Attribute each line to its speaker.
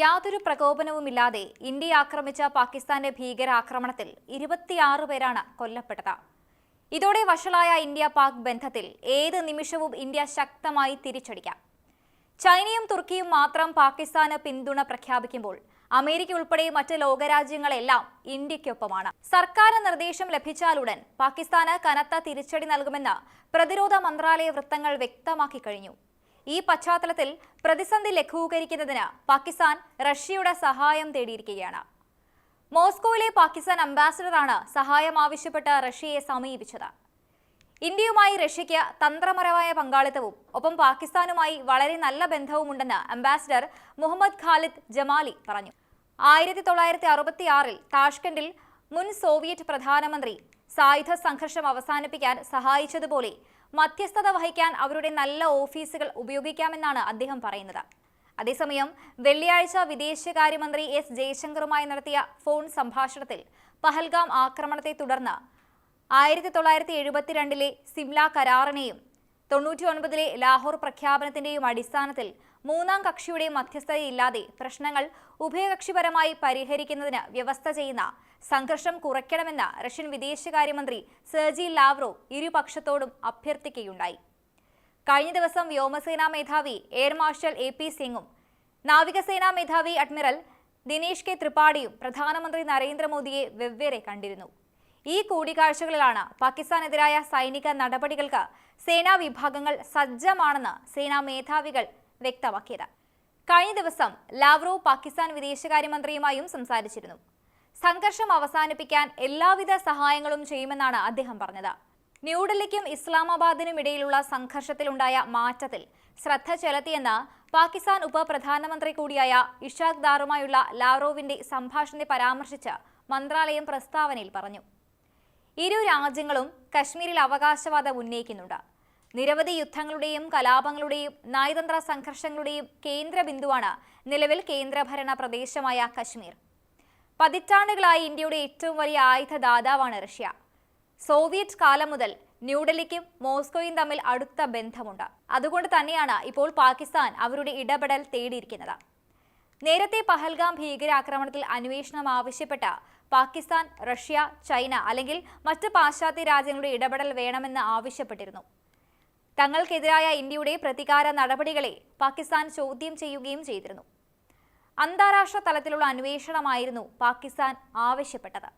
Speaker 1: യാതൊരു പ്രകോപനവുമില്ലാതെ ഇന്ത്യ ആക്രമിച്ച പാകിസ്ഥാന്റെ ഭീകരാക്രമണത്തിൽ ഇരുപത്തിയാറ് പേരാണ് കൊല്ലപ്പെട്ടത്. ഇതോടെ വഷളായ ഇന്ത്യ പാക് ബന്ധത്തിൽ ഏത് നിമിഷവും ഇന്ത്യ ശക്തമായി തിരിച്ചടിക്കാം. ചൈനയും തുർക്കിയും മാത്രം പാകിസ്ഥാന് പിന്തുണ പ്രഖ്യാപിക്കുമ്പോൾ അമേരിക്ക ഉൾപ്പെടെ മറ്റ് ലോകരാജ്യങ്ങളെല്ലാം ഇന്ത്യക്കൊപ്പമാണ് സർക്കാർ നിർദ്ദേശം ലഭിച്ചാലുടൻ പാകിസ്ഥാന് കനത്ത തിരിച്ചടി നൽകുമെന്ന് പ്രതിരോധ മന്ത്രാലയ വൃത്തങ്ങൾ വ്യക്തമാക്കി കഴിഞ്ഞു. ഈ പശ്ചാത്തലത്തിൽ പ്രതിസന്ധി ലഘൂകരിക്കുന്നതിന് പാകിസ്ഥാൻ റഷ്യയുടെ സഹായം തേടിയിരിക്കുകയാണ്. മോസ്കോയിലെ പാകിസ്ഥാൻ അംബാസിഡറാണ് സഹായം ആവശ്യപ്പെട്ട് റഷ്യയെ സമീപിച്ചത്. ഇന്ത്യയുമായി റഷ്യയ്ക്ക് തന്ത്രപരമായ പങ്കാളിത്തവും ഒപ്പം പാകിസ്ഥാനുമായി വളരെ നല്ല ബന്ധവുമുണ്ടെന്ന് അംബാസിഡർ മുഹമ്മദ് ഖാലിദ് ജമാലി പറഞ്ഞു. ആയിരത്തി തൊള്ളായിരത്തി അറുപത്തിയാറിൽ താഷ്കണ്ടിൽ മുൻ സോവിയറ്റ് പ്രധാനമന്ത്രി സായുധ സംഘർഷം അവസാനിപ്പിക്കാൻ സഹായിച്ചതുപോലെ മധ്യസ്ഥത വഹിക്കാൻ അവരുടെ നല്ല ഓഫീസുകൾ ഉപയോഗിക്കാമെന്നാണ് അദ്ദേഹം പറയുന്നത്. അതേസമയം വെള്ളിയാഴ്ച വിദേശകാര്യമന്ത്രി എസ് ജയശങ്കറുമായി നടത്തിയ ഫോൺ സംഭാഷണത്തിൽ പഹൽഗാം ആക്രമണത്തെ തുടർന്ന് ആയിരത്തി തൊള്ളായിരത്തി എഴുപത്തിരണ്ടിലെ സിംല കരാറിനെയും തൊണ്ണൂറ്റി ഒൻപതിലെ ലാഹോർ പ്രഖ്യാപനത്തിന്റെയും അടിസ്ഥാനത്തിൽ മൂന്നാം കക്ഷിയുടെ മധ്യസ്ഥതയില്ലാതെ പ്രശ്നങ്ങൾ ഉഭയകക്ഷിപരമായി പരിഹരിക്കുന്നതിന് വ്യവസ്ഥ ചെയ്യുന്ന സംഘർഷം കുറയ്ക്കണമെന്ന് റഷ്യൻ വിദേശകാര്യമന്ത്രി സെർജി ലാവ്റോ ഇരുപക്ഷത്തോടും അഭ്യർത്ഥിക്കുകയുണ്ടായി. കഴിഞ്ഞ ദിവസം വ്യോമസേനാ മേധാവി എയർ മാർഷൽ എ പി സിംഗും നാവികസേനാ മേധാവി അഡ്മിറൽ ദിനേഷ് കെ ത്രിപാഠിയും പ്രധാനമന്ത്രി നരേന്ദ്രമോദിയെ വെവ്വേറെ കണ്ടിരുന്നു. ഈ കൂടിക്കാഴ്ചകളിലാണ് പാകിസ്ഥാനെതിരായ സൈനിക നടപടികൾക്ക് സേനാ വിഭാഗങ്ങൾ സജ്ജമാണെന്ന് സേനാ മേധാവികൾ വ്യക്തമാക്കിയത്. കഴിഞ്ഞ ദിവസം ലാവ്റോ പാകിസ്ഥാൻ വിദേശകാര്യമന്ത്രിയുമായും സംസാരിച്ചിരുന്നു. സംഘർഷം അവസാനിപ്പിക്കാൻ എല്ലാവിധ സഹായങ്ങളും ചെയ്യുമെന്നാണ് അദ്ദേഹം പറഞ്ഞത്. ന്യൂഡൽഹിക്കും ഇസ്ലാമാബാദിനും ഇടയിലുള്ള സംഘർഷത്തിലുണ്ടായ മാറ്റത്തിൽ ശ്രദ്ധ ചെലുത്തിയെന്ന് പാകിസ്ഥാൻ ഉപപ്രധാനമന്ത്രി കൂടിയായ ഇഷാഖ് ദാറുമായുള്ള ലാവ്റോവിന്റെ സംഭാഷണത്തെ പരാമർശിച്ച് മന്ത്രാലയം പ്രസ്താവനയിൽ പറഞ്ഞു. ഇരു രാജ്യങ്ങളും കശ്മീരിൽ അവകാശവാദം ഉന്നയിക്കുന്നുണ്ട്. നിരവധി യുദ്ധങ്ങളുടെയും കലാപങ്ങളുടെയും നയതന്ത്ര സംഘർഷങ്ങളുടെയും കേന്ദ്ര ബിന്ദുവാണ് നിലവിൽ കേന്ദ്രഭരണ പ്രദേശമായ കശ്മീർ. പതിറ്റാണ്ടുകളായി ഇന്ത്യയുടെ ഏറ്റവും വലിയ ആയുധദാതാവാണ് റഷ്യ. സോവിയറ്റ് കാലം മുതൽ ന്യൂഡൽഹിക്കും മോസ്കോയും തമ്മിൽ അടുത്ത ബന്ധമുണ്ട്. അതുകൊണ്ട് തന്നെയാണ് ഇപ്പോൾ പാകിസ്ഥാൻ അവരുടെ ഇടപെടൽ തേടിയിരിക്കുന്നത്. നേരത്തെ പഹൽഗാം ഭീകരാക്രമണത്തിൽ അന്വേഷണം ആവശ്യപ്പെട്ട പാകിസ്ഥാൻ റഷ്യ ചൈന അല്ലെങ്കിൽ മറ്റ് പാശ്ചാത്യ രാജ്യങ്ങളുടെ ഇടപെടൽ വേണമെന്ന് ആവശ്യപ്പെട്ടിരുന്നു. തങ്ങൾക്കെതിരായ ഇന്ത്യയുടെ പ്രതികാര നടപടികളെ പാകിസ്ഥാൻ ചോദ്യം ചെയ്യുകയും ചെയ്തിരുന്നു. അന്താരാഷ്ട്ര തലത്തിലുള്ള അന്വേഷണമായിരുന്നു പാകിസ്ഥാൻ ആവശ്യപ്പെട്ടത്.